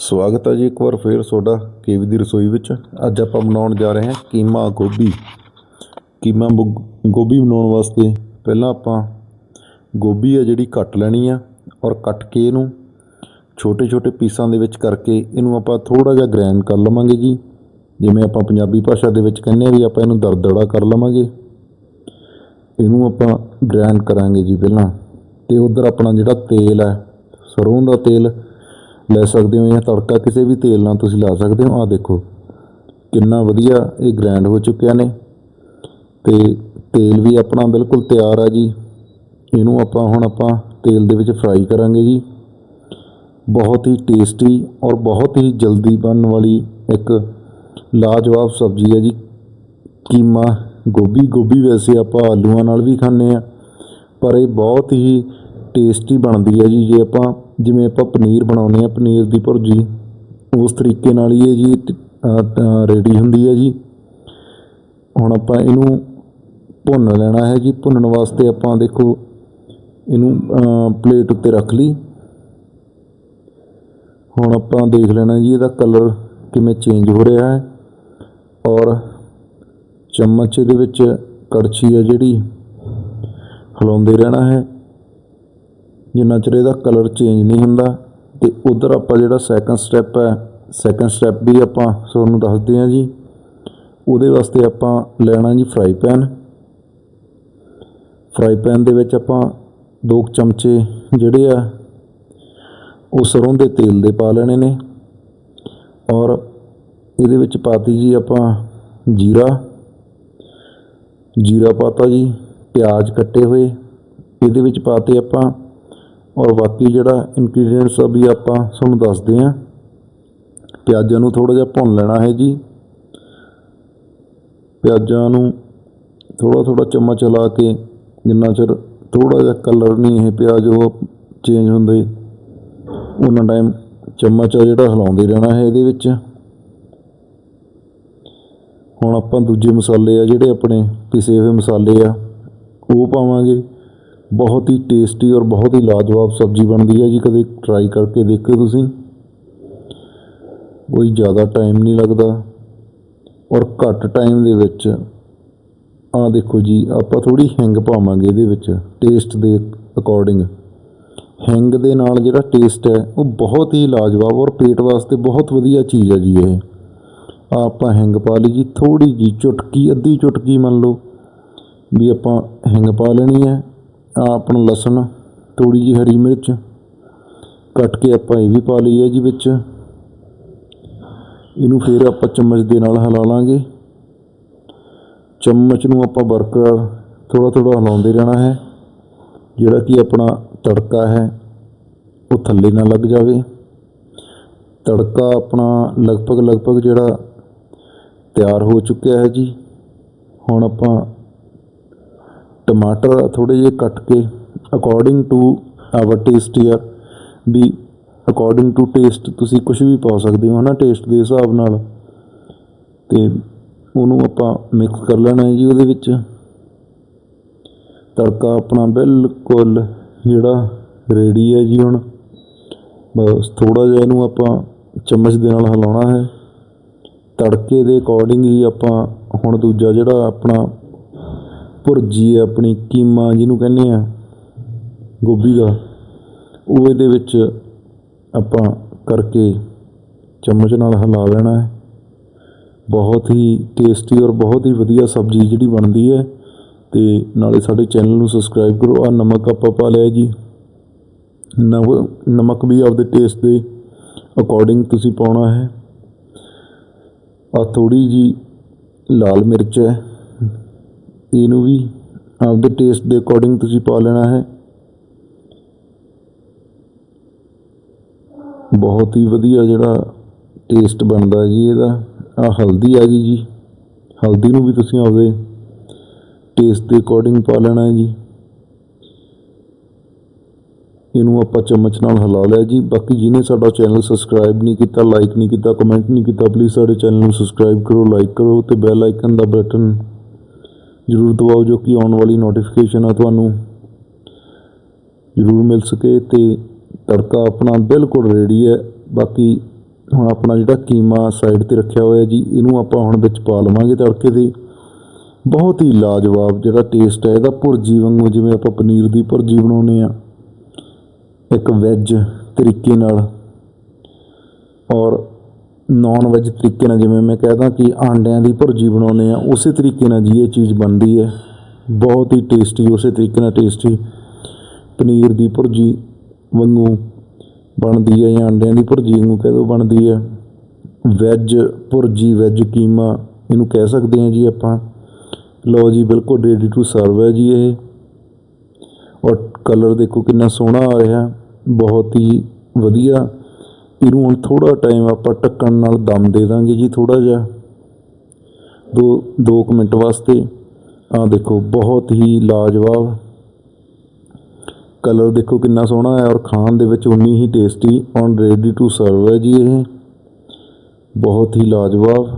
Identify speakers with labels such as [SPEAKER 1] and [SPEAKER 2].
[SPEAKER 1] ਸਵਾਗਤ ਹੈ ਜੀ ਇੱਕ ਵਾਰ ਫੇਰ ਤੁਹਾਡਾ ਕੇਵੀ ਦੀ ਰਸੋਈ ਵਿੱਚ। ਅੱਜ ਆਪਾਂ ਬਣਾਉਣ ਜਾ ਰਹੇ ਹਾਂ ਕੀਮਾ ਗੋਭੀ। ਕੀਮਾ ਬੁ- ਗੋਭੀ ਬਣਾਉਣ ਵਾਸਤੇ ਪਹਿਲਾਂ ਆਪਾਂ ਗੋਭੀ ਆ ਜਿਹੜੀ ਕੱਟ ਲੈਣੀ ਆ ਔਰ ਕੱਟ ਕੇ ਇਹਨੂੰ ਛੋਟੇ ਛੋਟੇ ਪੀਸਾਂ ਦੇ ਵਿੱਚ ਕਰਕੇ ਇਹਨੂੰ ਆਪਾਂ ਥੋੜਾ ਜਿਹਾ ਗ੍ਰਾਈਂਡ ਕਰ ਲਵਾਂਗੇ ਜੀ। ਜਿਵੇਂ ਆਪਾਂ ਪੰਜਾਬੀ ਭਾਸ਼ਾ ਦੇ ਵਿੱਚ ਕਹਿੰਦੇ ਆ ਵੀ ਆਪਾਂ ਇਹਨੂੰ ਦਰਦੜਾ ਕਰ ਲਵਾਂਗੇ। ਇਹਨੂੰ ਆਪਾਂ ਗ੍ਰਾਈਂਡ ਕਰਾਂਗੇ ਜੀ ਪਹਿਲਾਂ। ਤੇ ਉਧਰ ਆਪਣਾ ਜਿਹੜਾ ਤੇਲ ਹੈ ਸਰੋਂ ਦਾ ਤੇਲ ਲੈ ਸਕਦੇ ਹੋ ਜਾਂ ਤੜਕਾ ਕਿਸੇ ਵੀ ਤੇਲ ਨਾਲ ਤੁਸੀਂ ਲਾ ਸਕਦੇ ਹੋ। ਆਹ ਦੇਖੋ, ਕਿੰਨਾ ਵਧੀਆ ਇਹ ਗ੍ਰੈਂਡ ਹੋ ਚੁੱਕਿਆ ਨੇ। ਤੇ ਤੇਲ ਵੀ ਆਪਣਾ ਬਿਲਕੁਲ ਤਿਆਰ ਆ ਜੀ। ਇਹਨੂੰ ਆਪਾਂ ਹੁਣ ਆਪਾਂ ਤੇਲ ਦੇ ਵਿੱਚ ਫਰਾਈ ਕਰਾਂਗੇ ਜੀ। ਬਹੁਤ ਹੀ ਟੇਸਟੀ ਔਰ ਬਹੁਤ ਹੀ ਜਲਦੀ ਬਣਨ ਵਾਲੀ ਇੱਕ ਲਾਜਵਾਬ ਸਬਜ਼ੀ ਹੈ ਜੀ। ਕੀਮਾ ਗੋਭੀ ਗੋਭੀ ਵੈਸੇ ਆਪਾਂ ਆਲੂਆਂ ਨਾਲ ਵੀ ਖਾਂਦੇ ਆ, ਪਰ ਇਹ ਬਹੁਤ ਹੀ ਟੇਸਟੀ ਬਣਦੀ ਹੈ ਜੀ। ਜੇ ਆਪਾਂ ਜਿਵੇਂ ਆਪਾਂ ਪਨੀਰ ਬਣਾਉਂਦੇ ਆ ਪਨੀਰ ਦੀ ਭੁਰਜੀ। ਉਸ ਤਰੀਕੇ ਨਾਲ ਹੀ ਇਹ ਜੀ ਰੈਡੀ ਹੁੰਦੀ ਹੈ ਜੀ। ਹੁਣ ਆਪਾਂ ਇਹਨੂੰ ਭੁੰਨ ਲੈਣਾ ਹੈ ਜੀ। ਭੁੰਨਣ ਵਾਸਤੇ ਆਪਾਂ ਦੇਖੋ, ਇਹਨੂੰ ਪਲੇਟ ਉੱਤੇ ਰੱਖ ਲਈ। ਹੁਣ ਆਪਾਂ ਦੇਖ ਲੈਣਾ ਜੀ, ਇਹਦਾ ਕਲਰ ਕਿਵੇਂ ਚੇਂਜ ਹੋ ਰਿਹਾ ਹੈ। ਔਰ ਚਮਚ ਇਹਦੇ ਵਿੱਚ ਕੜਛੀ ਹੈ ਜਿਹੜੀ, ਹਿਲਾਉਂਦੇ ਰਹਿਣਾ ਹੈ। ਜਿੰਨਾ ਚਿਰ ਇਹਦਾ ਕਲਰ ਚੇਂਜ ਨਹੀਂ ਹੁੰਦਾ ਤੇ ਉਧਰ ਆਪਾਂ ਜਿਹੜਾ ਸੈਕੰਡ ਸਟੈਪ ਹੈ ਸੈਕੰਡ ਸਟੈਪ ਵੀ ਆਪਾਂ ਤੁਹਾਨੂੰ ਦੱਸਦੇ ਹਾਂ ਜੀ। ਉਹਦੇ ਵਾਸਤੇ ਆਪਾਂ ਲੈਣਾ ਜੀ ਫਰਾਈ ਪੈਨ ਫਰਾਈ ਪੈਨ ਦੇ ਵਿੱਚ ਆਪਾਂ ਦੋ ਕੁ ਚਮਚੇ ਜਿਹੜੇ ਆ, ਉਹ ਸਰੋਂ ਦੇ ਤੇਲ ਦੇ ਪਾ ਲੈਣੇ ਨੇ। ਔਰ ਇਹਦੇ ਵਿੱਚ ਪਾਤੀ ਜੀ ਆਪਾਂ ਜੀਰਾ। ਜੀਰਾ ਪਾਤਾ ਜੀ, ਪਿਆਜ਼ ਕੱਟੇ ਹੋਏ। ਇਹਦੇ ਵਿੱਚ ਪਾਤੇ ਆਪਾਂ ਔਰ ਬਾਕੀ ਜਿਹੜਾ ਇਨਗਰੀਡੀਅੰਟਸ ਆ ਵੀ ਆਪਾਂ ਤੁਹਾਨੂੰ ਦੱਸਦੇ ਹਾਂ ਪਿਆਜ਼ਾਂ ਨੂੰ ਥੋੜਾ ਜਿਹਾ ਭੁੰਨ ਲੈਣਾ ਹੈ ਜੀ। ਪਿਆਜ਼ਾਂ ਨੂੰ ਥੋੜਾ ਥੋੜਾ ਚਮਚ ਹਿਲਾ ਕੇ ਜਿੰਨਾ ਚਿਰ ਥੋੜਾ ਜਿਹਾ ਕਲਰ ਨਹੀਂ ਇਹ ਪਿਆਜ਼ ਉਹ ਚੇਂਜ ਹੁੰਦੇ ਉਹਨਾਂ ਟਾਈਮ ਚਮਚ ਆ ਜਿਹੜਾ ਹਿਲਾਉਂਦੇ ਰਹਿਣਾ ਹੈ ਇਹਦੇ ਵਿੱਚ। ਹੁਣ ਆਪਾਂ ਦੂਜੇ ਮਸਾਲੇ ਆ ਜਿਹੜੇ ਆਪਣੇ ਪਿਸੇ ਹੋਏ ਮਸਾਲੇ ਆ, ਉਹ ਪਾਵਾਂਗੇ। ਬਹੁਤ ਹੀ ਟੇਸਟੀ ਔਰ ਬਹੁਤ ਹੀ ਲਾਜਵਾਬ ਸਬਜ਼ੀ ਬਣਦੀ ਹੈ ਜੀ, ਕਦੇ ਟਰਾਈ ਕਰਕੇ ਦੇਖਿਓ ਤੁਸੀਂ। ਕੋਈ ਜ਼ਿਆਦਾ ਟਾਈਮ ਨਹੀਂ ਲੱਗਦਾ। ਔਰ ਘੱਟ ਟਾਈਮ ਦੇ ਵਿੱਚ ਆ ਦੇਖੋ ਜੀ, ਆਪਾਂ ਥੋੜੀ ਹਿੰਗ ਪਾਵਾਂਗੇ ਇਹਦੇ ਵਿੱਚ ਟੇਸਟ ਦੇ ਅਕੋਰਡਿੰਗ ਹਿੰਗ ਦੇ ਨਾਲ ਜਿਹੜਾ ਟੇਸਟ ਹੈ, ਉਹ ਬਹੁਤ ਹੀ ਲਾਜਵਾਬ ਔਰ ਪੇਟ ਵਾਸਤੇ ਬਹੁਤ ਵਧੀਆ ਚੀਜ਼ ਹੈ ਜੀ ਇਹ। ਆਪਾਂ ਹਿੰਗ ਪਾ ਲਈ ਜੀ ਥੋੜੀ ਜੀ ਚੁਟਕੀ, ਅੱਧੀ ਚੁਟਕੀ ਮੰਨ ਲਓ, ਵੀ ਆਪਾਂ ਹਿੰਗ ਪਾ ਲੈਣੀ ਹੈ। ਆਪਣਾ ਲਸਣ, ਥੋੜ੍ਹੀ ਜਿਹੀ ਹਰੀ ਮਿਰਚ ਕੱਟ ਕੇ ਆਪਾਂ ਇਹ ਵੀ ਪਾ ਲਈ ਹੈ ਜੀ ਵਿੱਚ। ਇਹਨੂੰ ਫਿਰ ਆਪਾਂ ਚਮਚ ਦੇ ਨਾਲ ਹਿਲਾ ਲਾਂਗੇ। ਚਮਚ ਨੂੰ ਆਪਾਂ ਬਰਕਰਾਰ ਥੋੜਾ ਥੋੜਾ ਹਿਲਾਉਂਦੇ ਰਹਿਣਾ ਹੈ, ਜਿਹੜਾ ਕਿ ਆਪਣਾ ਤੜਕਾ ਹੈ, ਉਹ ਥੱਲੇ ਨਾ ਲੱਗ ਜਾਵੇ। ਤੜਕਾ ਆਪਣਾ ਲਗਭਗ ਲਗਭਗ ਜਿਹੜਾ ਤਿਆਰ ਹੋ ਚੁੱਕਿਆ ਹੈ ਜੀ। ਹੁਣ ਆਪਾਂ ਟਮਾਟਰ ਥੋੜੇ ਜਿਹੇ ਕੱਟ ਕੇ ਅਕੋਰਡਿੰਗ ਟੂ ਆਵਰ ਟੇਸਟ ਯਾਰ ਵੀ ਅਕੋਰਡਿੰਗ ਟੂ ਟੇਸਟ ਤੁਸੀਂ ਕੁਝ ਵੀ ਪਾ ਸਕਦੇ ਹੋ ਨਾ ਟੇਸਟ ਦੇ ਹਿਸਾਬ ਨਾਲ ਤੇ ਉਹਨੂੰ ਆਪਾਂ ਮਿਕਸ ਕਰ ਲੈਣਾ ਹੈ ਜੀ ਉਹਦੇ ਵਿੱਚ ਤੜਕਾ ਆਪਣਾ ਬਿਲਕੁਲ ਜਿਹੜਾ ਰੈਡੀ ਹੈ ਜੀ ਹੁਣ ਬਸ ਥੋੜਾ ਜਿਹਾ ਇਹਨੂੰ ਆਪਾਂ ਚਮਚ ਦੇ ਨਾਲ ਹਿਲਾਉਣਾ ਹੈ ਤੜਕੇ ਦੇ ਅਕੋਰਡਿੰਗ ਹੀ ਆਪਾਂ ਹੁਣ ਦੂਜਾ ਜਿਹੜਾ ਆਪਣਾ ਭੁਰਜੀ ਹੈ ਆਪਣੀ ਕੀਮਾ ਜਿਹਨੂੰ ਕਹਿੰਦੇ ਆ, ਗੋਭੀ ਦਾ। ਉਹ ਇਹਦੇ ਵਿੱਚ ਆਪਾਂ ਕਰਕੇ ਚਮਚ ਨਾਲ ਹਿਲਾ ਲੈਣਾ ਹੈ। ਬਹੁਤ ਹੀ ਟੇਸਟੀ ਔਰ ਬਹੁਤ ਹੀ ਵਧੀਆ ਸਬਜ਼ੀ ਜਿਹੜੀ ਬਣਦੀ ਹੈ। ਤੇ ਨਾਲੇ ਸਾਡੇ ਚੈਨਲ ਨੂੰ ਸਬਸਕ੍ਰਾਈਬ ਕਰੋ। ਆ ਨਮਕ ਆਪਾਂ ਪਾ ਲਿਆ ਜੀ। ਨਵ- ਨਮਕ ਵੀ ਆਪਦੇ ਟੇਸਟ ਦੇ ਅਕੋਰਡਿੰਗ ਤੁਸੀਂ ਪਾਉਣਾ ਹੈ। ਆ ਥੋੜੀ ਜੀ ਲਾਲ ਮਿਰਚ ਹੈ। ਇਹਨੂੰ ਵੀ ਆਪਦੇ ਟੇਸਟ ਦੇ ਅਕੋਰਡਿੰਗ ਤੁਸੀਂ ਪਾ ਲੈਣਾ ਹੈ। ਬਹੁਤ ਹੀ ਵਧੀਆ ਜਿਹੜਾ ਟੇਸਟ ਬਣਦਾ ਜੀ ਇਹਦਾ। ਆ ਹਲਦੀ ਆ ਗਈ ਜੀ। ਹਲਦੀ ਨੂੰ ਵੀ ਤੁਸੀਂ ਆਪਦੇ ਟੇਸਟ ਦੇ ਅਕੋਰਡਿੰਗ ਪਾ ਲੈਣਾ ਹੈ ਜੀ। ਇਹਨੂੰ ਆਪਾਂ ਚਮਚ ਨਾਲ ਹਿਲਾ ਲਿਆ ਜੀ। ਬਾਕੀ ਜਿਹਨੇ ਸਾਡਾ ਚੈਨਲ ਸਬਸਕ੍ਰਾਈਬ ਨਹੀਂ ਕੀਤਾ ਲਾਈਕ ਨਹੀਂ ਕੀਤਾ ਕਮੈਂਟ ਨਹੀਂ ਕੀਤਾ ਪਲੀਜ਼ ਸਾਡੇ ਚੈਨਲ ਨੂੰ ਸਬਸਕ੍ਰਾਈਬ ਕਰੋ ਲਾਈਕ ਕਰੋ ਤੇ ਬੈਲ ਆਈਕਨ ਦਾ ਬਟਨ ਜ਼ਰੂਰ ਦਬਾਓ ਜੋ ਕਿ ਆਉਣ ਵਾਲੀ ਨੋਟੀਫਿਕੇਸ਼ਨ ਆ ਤੁਹਾਨੂੰ ਜ਼ਰੂਰ ਮਿਲ ਸਕੇ ਤੇ ਤੜਕਾ ਆਪਣਾ ਬਿਲਕੁਲ ਰੈਡੀ ਹੈ। ਬਾਕੀ ਹੁਣ ਆਪਣਾ ਜਿਹੜਾ ਕੀਮਾ ਸਾਈਡ ਤੇ ਰੱਖਿਆ ਹੋਇਆ ਜੀ, ਇਹਨੂੰ ਆਪਾਂ ਹੁਣ ਵਿੱਚ ਪਾ ਲਵਾਂਗੇ ਤੜਕੇ ਦੇ। ਬਹੁਤ ਹੀ ਲਾਜਵਾਬ ਜਿਹੜਾ ਟੇਸਟ ਹੈ, ਇਹਦਾ ਭੁਰਜੀ ਵਾਂਗੂ ਜਿਵੇਂ ਆਪਾਂ ਪਨੀਰ ਦੀ ਭੁਰਜੀ ਬਣਾਉਂਦੇ ਆ ਇੱਕ ਵੈਜ ਤਰੀਕੇ ਨਾਲ। ਔਰ ਨਾਨ ਵੈਜ ਤਰੀਕੇ ਨਾਲ, ਜਿਵੇਂ ਮੈਂ ਕਹਿਦਾ ਕਿ ਆਂਡਿਆਂ ਦੀ ਭੁਰਜੀ ਬਣਾਉਂਦੇ ਆ ਉਸੇ ਤਰੀਕੇ ਨਾਲ ਜੀ ਇਹ ਚੀਜ਼ ਬਣਦੀ ਹੈ। ਬਹੁਤ ਹੀ ਟੇਸਟੀ ਉਸੇ ਤਰੀਕੇ ਨਾਲ ਟੇਸਟੀ ਪਨੀਰ ਦੀ ਭੁਰਜੀ ਵਾਂਗੂ ਬਣਦੀ ਹੈ ਜਾਂ ਆਂਡਿਆਂ ਦੀ ਭੁਰਜੀ ਵਾਂਗੂ ਕਹਿ ਦੋ ਬਣਦੀ ਹੈ। ਵੈਜ ਭੁਰਜੀ, ਵੈਜ ਕੀਮਾ ਇਹਨੂੰ ਕਹਿ ਸਕਦੇ ਹਾਂ ਜੀ ਆਪਾਂ। ਲਓ ਜੀ, ਬਿਲਕੁਲ ਰੈਡੀ ਟੂ ਸਰਵ ਹੈ ਜੀ ਇਹ। ਔਰ ਕਲਰ ਦੇਖੋ ਕਿੰਨਾ ਸੋਹਣਾ ਆ ਰਿਹਾ, ਬਹੁਤ ਹੀ ਵਧੀਆ ਇਹਨੂੰ ਹੁਣ ਥੋੜਾ ਟਾਈਮ ਆਪਾਂ ਢੱਕਣ ਨਾਲ ਦਮ ਦੇ ਦਾਂਗੇ ਜੀ ਥੋੜਾ ਜਿਹਾ। ਦੋ ਦੋ ਕੁ ਮਿੰਟ ਵਾਸਤੇ। ਆ ਦੇਖੋ, ਬਹੁਤ ਹੀ ਲਾਜਵਾਬ। ਕਲਰ ਦੇਖੋ ਕਿੰਨਾ ਸੋਹਣਾ ਹੈ ਔਰ ਖਾਣ ਦੇ ਵਿੱਚ ਉਨੀ ਹੀ tasty and ready to serve ਹੈ ਜੀ ਇਹ। ਬਹੁਤ ਹੀ ਲਾਜਵਾਬ।